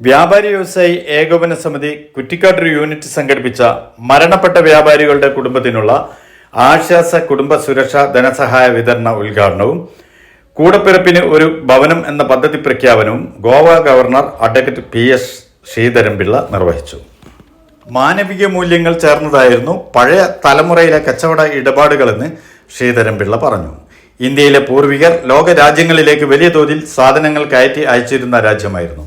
വ്യാപാരി വ്യവസായി ഏകോപന സമിതി കുറ്റിക്കാട്ടൂർ യൂണിറ്റ് സംഘടിപ്പിച്ച മരണപ്പെട്ട വ്യാപാരികളുടെ കുടുംബത്തിനുള്ള ആശ്വാസ കുടുംബ സുരക്ഷ ധനസഹായ വിതരണ ഉദ്ഘാടനവും കൂടപ്പിറപ്പിന് ഒരു ഭവനം എന്ന പദ്ധതി പ്രഖ്യാപനവും Goa governor advocate P S Sreedharan Pillai നിർവഹിച്ചു. മാനവിക മൂല്യങ്ങൾ ചേർന്നതായിരുന്നു പഴയ തലമുറയിലെ കച്ചവട ഇടപാടുകളെന്ന് ശ്രീധരൻപിള്ള പറഞ്ഞു. ഇന്ത്യയിലെ പൂർവികർ ലോക രാജ്യങ്ങളിലേക്ക് വലിയ തോതിൽ സാധനങ്ങൾ കയറ്റി അയച്ചിരുന്ന രാജ്യമായിരുന്നു.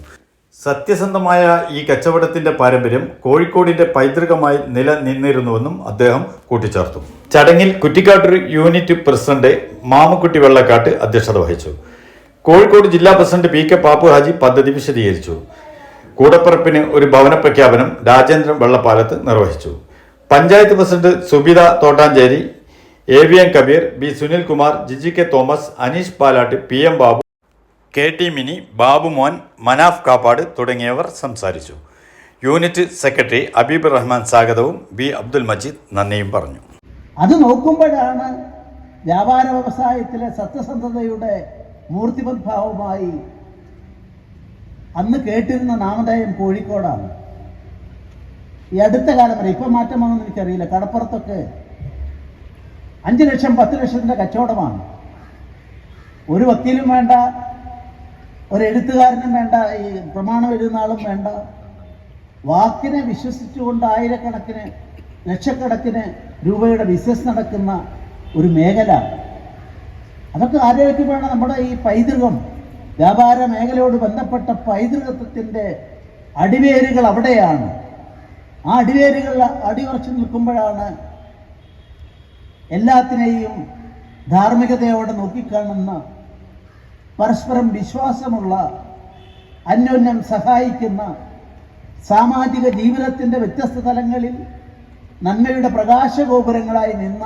സത്യസന്ധമായ ഈ കച്ചവടത്തിന്റെ പാരമ്പര്യം കോഴിക്കോടിന്റെ പൈതൃകമായി നിലനിന്നിരുന്നുവെന്നും അദ്ദേഹം കൂട്ടിച്ചേർത്തു. ചടങ്ങിൽ കുറ്റിക്കാട്ടൂർ യൂണിറ്റ് പ്രസിഡന്റ് മാമുക്കുട്ടി വെള്ളക്കാട്ട് അധ്യക്ഷത വഹിച്ചു. കോഴിക്കോട് ജില്ലാ president P K Pappu Haji പദ്ധതി വിശദീകരിച്ചു. കൂടപ്പിറപ്പിന് ഒരു ഭവന പ്രഖ്യാപനം രാജേന്ദ്രൻ വെള്ളപ്പാലത്ത് നിർവഹിച്ചു. Panchayat president Subitha Thottancheri A V M Kabeer B Sunilkumar Jiji K Thomas Aneesh Palatt P M Babu K T Mini Babumon Manaf Kappad തുടങ്ങിയവർ സംസാരിച്ചു. യൂണിറ്റ് സെക്രട്ടറി അബീബ് റഹ്മാൻ സ്വാഗതവും ബി അബ്ദുൽ മജീദ് നന്ദിയും പറഞ്ഞു. അത് നോക്കുമ്പോഴാണ് വ്യാപാര വ്യവസായത്തിലെ സത്യസന്ധതയുടെ മൂർത്തിമദ്ഭാവമായി അന്ന് കേട്ടിരുന്ന നാമധേയം കോഴിക്കോടാണ്. ഈ അടുത്ത കാലം വരെ ഇപ്പം മാറ്റമാണെന്ന് എനിക്കറിയില്ല. കടപ്പുറത്തൊക്കെ അഞ്ച് ലക്ഷം പത്ത് ലക്ഷത്തിന്റെ കച്ചവടമാണ്. ഒരു വക്കീലും വേണ്ട ഒരു എഴുത്തുകാരനും വേണ്ട ഈ പ്രമാണം എഴുതുന്ന ആളും വേണ്ട. വാക്കിനെ വിശ്വസിച്ചുകൊണ്ട് ആയിരക്കണക്കിന് ലക്ഷക്കണക്കിന് രൂപയുടെ ബിസിനസ് നടക്കുന്ന ഒരു മേഖല. അതൊക്കെ ആലോചിക്കുമ്പോഴാണ് നമ്മുടെ ഈ പൈതൃകം വ്യാപാര മേഖലയോട് ബന്ധപ്പെട്ട പൈതൃകത്വത്തിന്റെ അടിവേരുകൾ അവിടെയാണ്. ആ അടിവേരുകൾ അടിയുറച്ചു നിൽക്കുമ്പോഴാണ് എല്ലാത്തിനെയും ധാർമ്മികതയോടെ നോക്കിക്കാണുന്ന പരസ്പരം വിശ്വാസമുള്ള അന്യോന്യം സഹായിക്കുന്ന സാമാജിക ജീവിതത്തിന്റെ വ്യത്യസ്ത തലങ്ങളിൽ നന്മയുടെ പ്രകാശഗോപുരങ്ങളായി നിന്ന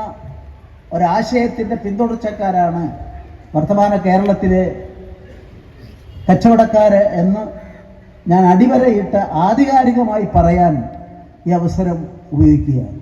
ഒരാശയത്തിന്റെ പിന്തുടർച്ചക്കാരാണ് വർത്തമാന കേരളത്തിലെ കച്ചവടക്കാര് എന്ന് ഞാൻ അടിവരയിട്ട് ആധികാരികമായി പറയാൻ ഈ അവസരം ഉപയോഗിക്കുകയാണ്.